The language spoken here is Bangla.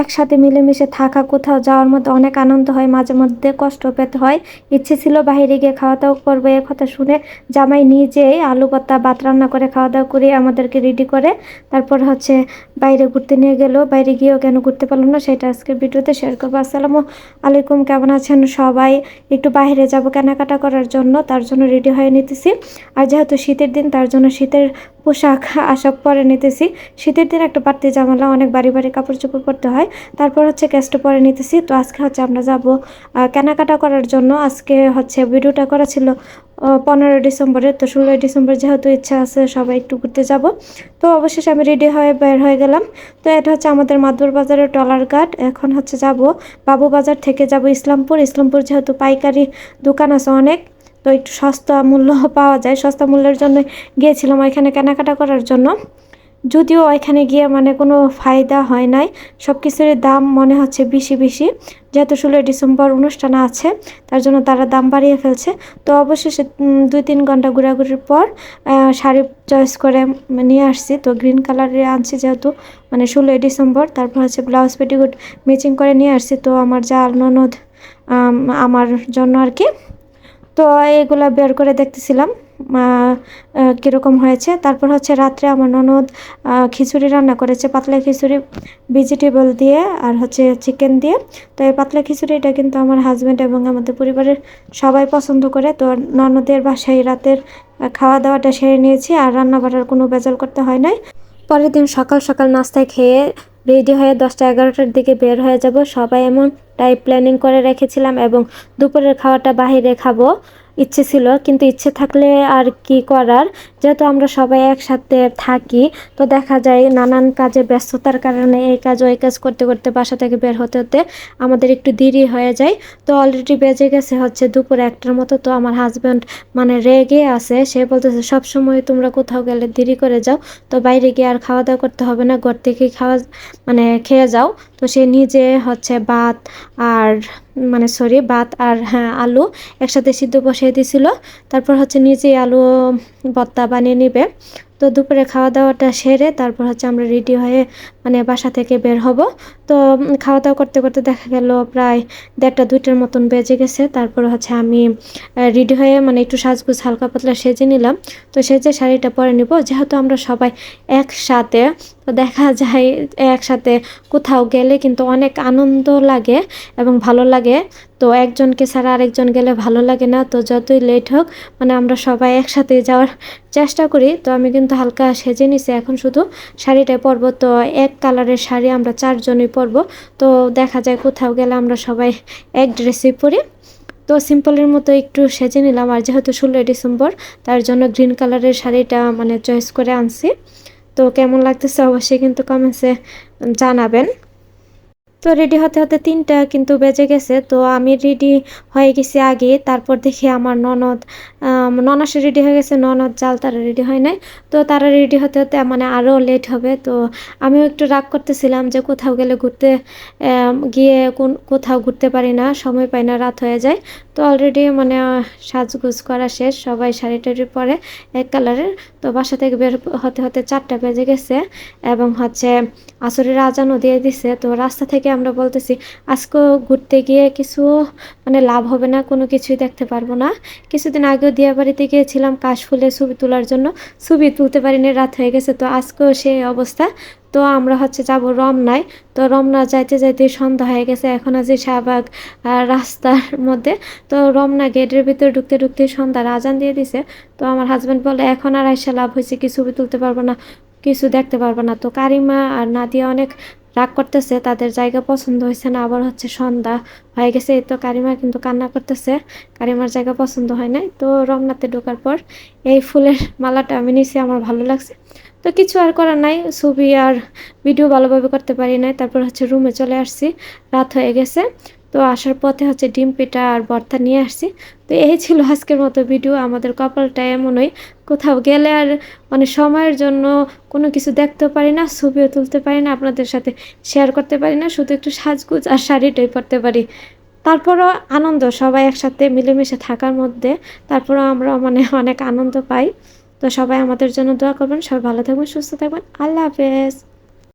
একসাথে মিলেমিশে থাকা, কোথাও যাওয়ার মধ্যে অনেক আনন্দ হয়, মাঝে মধ্যে কষ্ট পেতে হয়। ইচ্ছে ছিল বাইরে গিয়ে খাওয়া দাওয়া করব, এ কথা শুনে জামাই নিজেই আলু পাতা ভাত রান্না করে খাওয়া দাওয়া করে আমাদেরকে রেডি করে। তারপর হচ্ছে বাইরে ঘুরতে নিয়ে গেল, বাইরে গিয়েও কেন ঘুরতে পারলাম না সেটা আজকের ভিডিওতে শেয়ার করব। আসসালামু আলাইকুম, কেমন আছেন সবাই? একটু বাইরে যাব কেনাকাটা করার জন্য, তার জন্য রেডি হয়ে নিতেছি। আর যেহেতু শীতের দিন, তার জন্য শীতের পোশাক, আশাক পরে নিতেছি। শীতের দিন একটা বাড়তি জামালা, অনেক বাড়ি বাড়ি কাপড় চোপড় পরতে হয়। তারপর হচ্ছে ক্যাস্ট পরে নিতেছি। তো আজকে হচ্ছে আমরা যাব কেনাকাটা করার জন্য। আজকে হচ্ছে ভিডিওটা করা ছিল পনেরোই ডিসেম্বরে। তো ষোলোই ডিসেম্বর যেহেতু ইচ্ছা আছে, সবাই একটু ঘুরতে যাব। তো অবশেষে আমি রেডি হয়ে বের হয়ে গেলাম। তো এটা হচ্ছে আমাদের মাদুর বাজারের টলার ঘাট। এখন হচ্ছে যাব বাবু বাজার থেকে যাব ইসলামপুর। ইসলামপুর যেহেতু পাইকারি দোকান আছে অনেক। তো একটু সস্তা মূল্য পাওয়া যায়। সস্তা মূল্যের জন্য গিয়েছিলাম ওইখানে কেনাকাটা করার জন্য। যদিও ওইখানে গিয়ে মানে কোনো ফায়দা হয় নাই। সব কিছুর দাম মনে হচ্ছে বেশি বেশি। যেহেতু ষোলোই ডিসেম্বর অনুষ্ঠান আছে, তার জন্য তারা দাম বাড়িয়ে ফেলছে। তো অবশেষে দুই তিন ঘণ্টা ঘোরাঘুরির পর শাড়ি চয়েস করে নিয়ে আসছি। তো গ্রিন কালারে আনছি যেহেতু মানে ষোলোই ডিসেম্বর। তারপর হচ্ছে ব্লাউজ পেটিকুট ম্যাচিং করে নিয়ে আসছি। তো আমার যা ননদ আমার জন্য আর কি। তো এগুলা বের করে দেখতেছিলাম কীরকম হয়েছে। তারপর হচ্ছে রাত্রে আমার ননদ খিচুড়ি রান্না করেছে, পাতলা খিচুড়ি ভেজিটেবল দিয়ে আর হচ্ছে চিকেন দিয়ে। তো এই পাতলা খিচুড়িটা কিন্তু আমার হাজব্যান্ড এবং আমাদের পরিবারের সবাই পছন্দ করে। তো ননদের বাসায় রাতের খাওয়া দাওয়াটা সেরে নিয়েছি আর রান্না বাড়ার কোনো বেজাল করতে হয় নাই। পরের দিন সকাল সকাল নাস্তায় খেয়ে রেডি হয়ে দশটা এগারোটার দিকে বের হয়ে যাব। সবাই এমন টাইপ প্ল্যানিং করে রেখেছিলাম এবং দুপুরের খাওয়াটা বাহিরে খাব। ইচ্ছে ছিল, কিন্তু ইচ্ছে থাকলে আর কি করার? যেহেতু আমরা সবাই একসাথে থাকি, তো দেখা যায় নানান কাজে ব্যস্ততার কারণে এই কাজ, ওই কাজ করতে করতে বাসা থেকে বের হতে হতে আমাদের একটু দেরি হয়ে যায়। তো অলরেডি বেজে গেছে হচ্ছে দুপুর একটার মতো, তো আমার হাজব্যান্ড মানে রেগে আছে। সে বলতেছে সবসময় তোমরা কোথাও গেলে দেরি করে যাও, তো বাইরে গিয়ে আর খাওয়া দাওয়া করতে হবে না, ঘর থেকেই খাওয়া মানে খেয়ে যাও। তো সে নিজে হচ্ছে ভাত আর মানে সরি, ভাত আর হ্যাঁ আলু একসাথে সিদ্ধ বসিয়ে দিছিল তারপর হচ্ছে নিজেই আলু ভর্তা বানিয়ে নিবে। তো দুপুরে খাওয়া দাওয়াটা সেরে তারপর হচ্ছে আমরা রেডি হয়ে মানে বাসা থেকে বের হব। তো খাওয়া দাওয়া করতে করতে দেখা গেল প্রায় দেড়টা দুইটার মতন বেজে গেছে। তারপর হচ্ছে আমি রেডি হয়ে মানে একটু সাজগুজ হালকা পাতলা সেজে নিলাম। তো সেজে শাড়িটা পরে নিব। যেহেতু আমরা সবাই একসাথে তো দেখা যায় একসাথে কোথাও গেলে কিন্তু অনেক আনন্দ লাগে এবং ভালো লাগে। তো একজনকে ছাড়া আরেকজন গেলে ভালো লাগে না। তো যতই লেট হোক মানে আমরা সবাই একসাথে যাওয়ার চেষ্টা করি। তো আমি কিন্তু হালকা সেজে নিছি। এখন শুধু শাড়িটাই পরবো। তো এক কালারের শাড়ি আমরা চারজনই পরবো। তো দেখা যায় কোথাও গেলে আমরা সবাই এক ড্রেসই পরি। তো সিম্পলের মতো একটু সেজে নিলাম। আর যেহেতু ষোলোই ডিসেম্বর, তার জন্য গ্রিন কালারের শাড়িটা মানে চয়েস করে আনছি। তো কেমন লাগতেছে অবশ্যই কিন্তু কমেন্টসে জানাবেন। তো রেডি হতে হতে তিনটা কিন্তু বেজে গেছে। তো আমি রেডি হয়ে গেছি আগে, তারপর দেখি আমার ননদ ননাসে রেডি হয়ে গেছে, ননদ জাল তারা রেডি হয় নাই। তো তারা রেডি হতে হতে মানে আরও লেট হবে। তো আমিও একটু রাগ করতেছিলাম যে কোথাও গেলে ঘুরতে গিয়ে কোন, কোথাও ঘুরতে পারি না, সময় পাই না, রাত হয়ে যায়। তো অলরেডি মানে সাজগুজ করা শেষ, সবাই শাড়ি টাড়ি পরে এক কালারের তো বাসা থেকে বের হতে হতে চারটা বেজে গেছে এবং হচ্ছে আসরের আজানও দিয়ে দিছে। তো রাস্তা থেকে আমরা বলতেছি আজকেও ঘুরতে গিয়ে কিছু মানে লাভ হবে না, কোনো কিছুই দেখতে পারব না। কিছুদিন আগেও দিয়া বাড়িতে গিয়েছিলাম কাশফুলে ছবি তোলার জন্য। ছবি তুলতে পারিনি, রাত হয়ে গেছে, তো আজকেও সেই অবস্থা। তো আমরা হচ্ছে যাব রমনায়। তো রমনা যাইতে যাইতে সন্ধ্যা হয়ে গেছে, এখন আছি শাহবাগ রাস্তার মধ্যে। তো রমনা গেটের ভিতরে ঢুকতে ঢুকতে সন্ধ্যার আজান দিয়ে দিছে। তো আমার হাজব্যান্ড বলে, এখন আর আইসা লাভ হয়েছে, কি ছবি তুলতে পারব না, কিছু দেখতে পারব না। তো কারিমা আর নাদিয়া অনেক রাগ করতেছে, তাদের জায়গা পছন্দ হয়েছে না, আবার হচ্ছে সন্ধ্যা হয়ে গেছে, এই তো কারিমা কিন্তু কান্না করতেছে, কারিমার জায়গা পছন্দ হয় নাই, তো রমনাতে ঢোকার পর এই ফুলের মালাটা আমি নিছি, আমার ভালো লাগছে। তো কিছু আর করার নাই, ছবি আর ভিডিও ভালোভাবে করতে পারি নাই, তারপর হচ্ছে রুমে চলে আসছি, রাত হয়ে গেছে তো আসার পথে হচ্ছে ডিম পিঠা আর ভর্তা নিয়ে আসছি। তো এই ছিল আজকের মতো ভিডিও আমাদের কপালটা এমনই, কোথাও গেলে আর মানে সময়ের জন্য কোনো কিছু দেখতেও পারি না, ছবিও তুলতে পারি না, আপনাদের সাথে শেয়ার করতে পারি না, শুধু একটু সাজগুজ আর শাড়িটাই পরতে পারি। তারপরও আনন্দ, সবাই একসাথে মিলেমিশে থাকার মধ্যে, তারপরও আমরা মানে অনেক আনন্দ পাই। তো সবাই আমাদের জন্য দোয়া করবেন, সবাই ভালো থাকবেন, সুস্থ থাকবেন। আল্লাহ হাফেজ।